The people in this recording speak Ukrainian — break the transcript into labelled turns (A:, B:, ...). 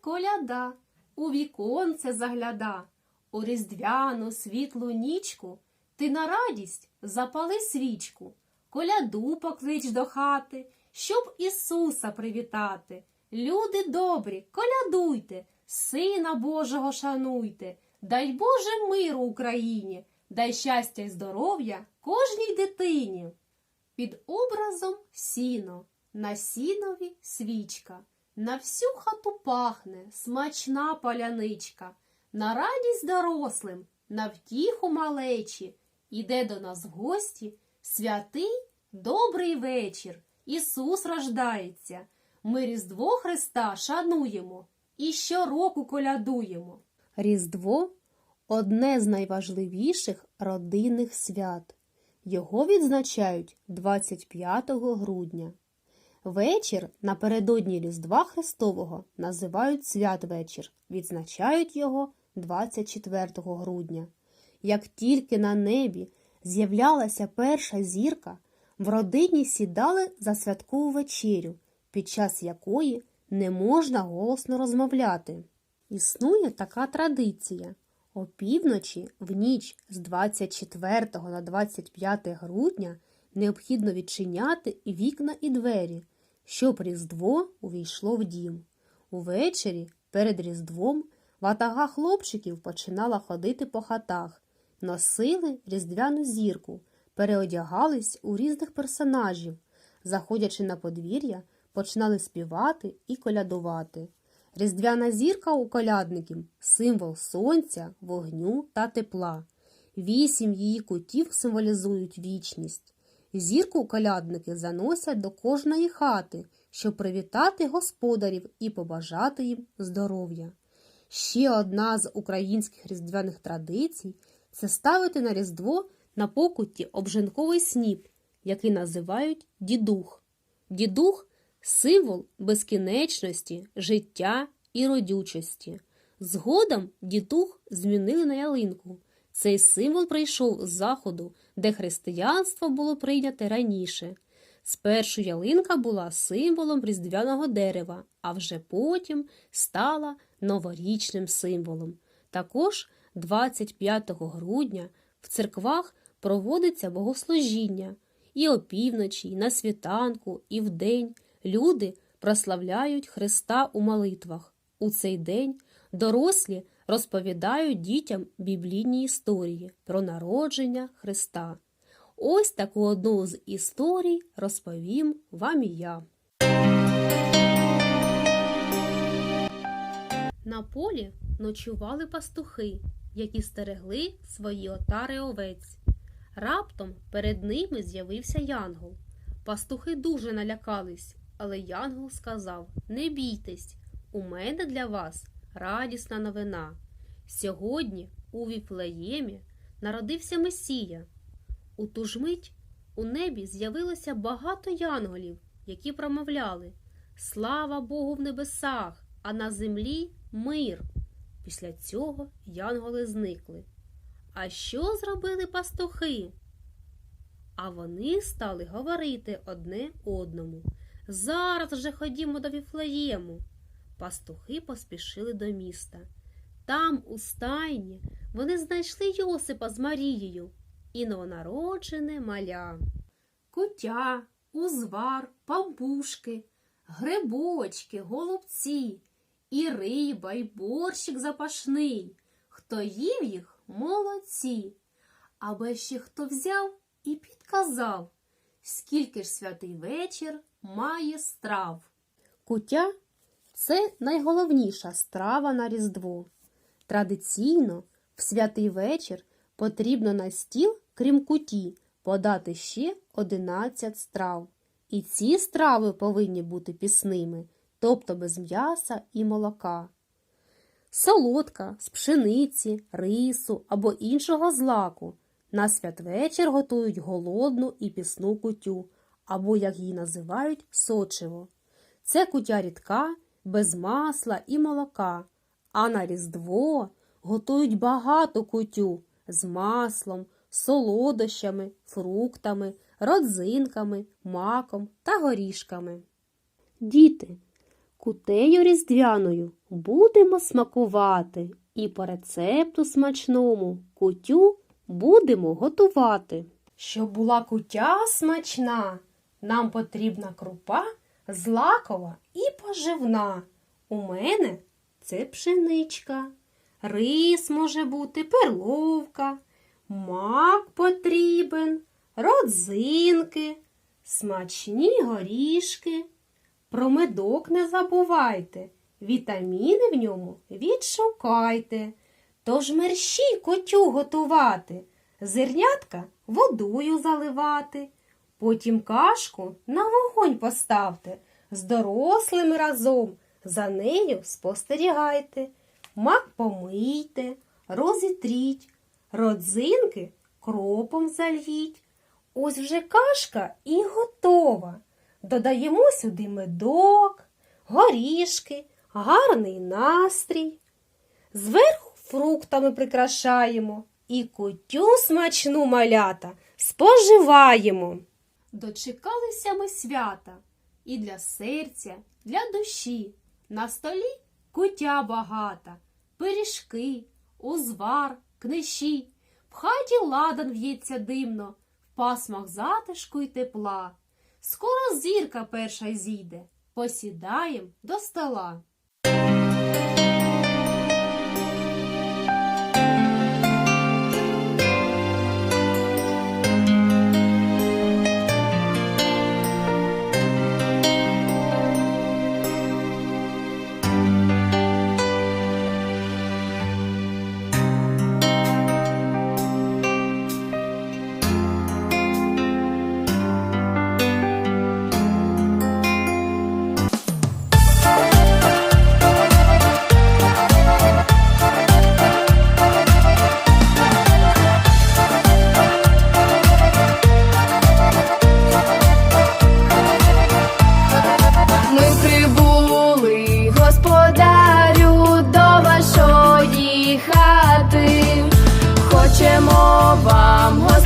A: коляда, у віконце загляда, у різдвяну світлу нічку ти на радість запали свічку, коляду поклич до хати, щоб Ісуса привітати. Люди добрі, колядуйте, Сина Божого шануйте, дай Боже миру Україні, дай щастя й здоров'я кожній дитині. Під образом сіно, на сінові свічка, на всю хату пахне смачна паляничка, на радість дорослим, на втіху малечі, іде до нас в гості святий добрий вечір. Ісус рождається. Ми Різдво Христа шануємо і щороку колядуємо. Різдво одне з найважливіших родинних свят. Його відзначають 25 грудня. Вечір напередодні Різдва Христового називають святвечір, відзначають його 24 грудня. Як тільки на небі з'являлася перша зірка, в родині сідали за святкову вечерю, під час якої не можна голосно розмовляти. Існує така традиція. Опівночі, в ніч з 24 на 25 грудня необхідно відчиняти і вікна і двері, щоб Різдво увійшло в дім. Увечері, перед Різдвом, ватага хлопчиків починала ходити по хатах, носили різдвяну зірку, переодягались у різних персонажів, заходячи на подвір'я, починали співати і колядувати. Різдвяна зірка у колядників символ сонця, вогню та тепла. Вісім її кутів символізують вічність. Зірку колядники заносять до кожної хати, щоб привітати господарів і побажати їм здоров'я. Ще одна з українських різдвяних традицій це ставити на Різдво на покутті обжинковий сніп, який називають дідух. Дідух символ безкінечності, життя і родючості. Згодом дідух змінили на ялинку. Цей символ прийшов з заходу, де християнство було прийняте раніше. Спершу ялинка була символом різдвяного дерева, а вже потім стала новорічним символом. Також 25 грудня в церквах проводиться богослужіння. І опівночі, і на світанку, і вдень люди прославляють Христа у молитвах. У цей день дорослі розповідають дітям біблійні історії про народження Христа. Ось таку одну з історій розповім вам і я. На полі ночували пастухи, які стерегли свої отари овець. Раптом перед ними з'явився янгол. Пастухи дуже налякались, але янгол сказав: Не бійтесь, у мене для вас радісна новина. Сьогодні у Віфлеємі народився Месія. У ту ж мить у небі з'явилося багато янголів, які промовляли Слава Богу в небесах, а на землі мир. Після цього янголи зникли. А що зробили пастухи? А вони стали говорити одне одному. Зараз же ходімо до Віфлеєму. Пастухи поспішили до міста. Там, у стайні, вони знайшли Йосипа з Марією і новонароджене маля. Кутя, узвар, пампушки, грибочки, голубці, і риба, і борщик запашний. Хто їв їх, молодці. Аби ще хто взяв і підказав, скільки ж святий вечір має страв. Кутя це найголовніша страва на Різдво. Традиційно в святий вечір потрібно на стіл, крім куті, подати ще 11 страв. І ці страви повинні бути пісними, тобто без м'яса і молока. Солодка з пшениці, рису або іншого злаку. На святвечір готують голодну і пісну кутю, або, як її називають, сочиво. Це кутя рідка, без масла і молока, а на Різдво готують багато кутю з маслом, солодощами, фруктами, родзинками, маком та горішками. Діти, Кутею різдвяною будемо смакувати і по рецепту смачному кутю будемо готувати. Щоб була кутя смачна, нам потрібна крупа злакова і поживна. У мене це пшеничка, рис може бути, перловка, мак потрібен, родзинки, смачні горішки. Про медок не забувайте, вітаміни в ньому відшукайте. Тож мерщій котю готувати, зернятка водою заливати, потім кашку на вогонь поставте, з дорослими разом за нею спостерігайте, мак помийте, розітріть, родзинки кропом зальють. Ось вже кашка і готова. Додаємо сюди медок, горішки, гарний настрій. Зверху фруктами прикрашаємо і кутю смачну малята споживаємо. Дочекалися ми свята і для серця, для душі. На столі кутя багата, пиріжки, узвар, книші. В хаті ладан в'ється димно, в пасмах затишку й тепла. Скоро зірка перша зійде, посідаєм до стола. I'm.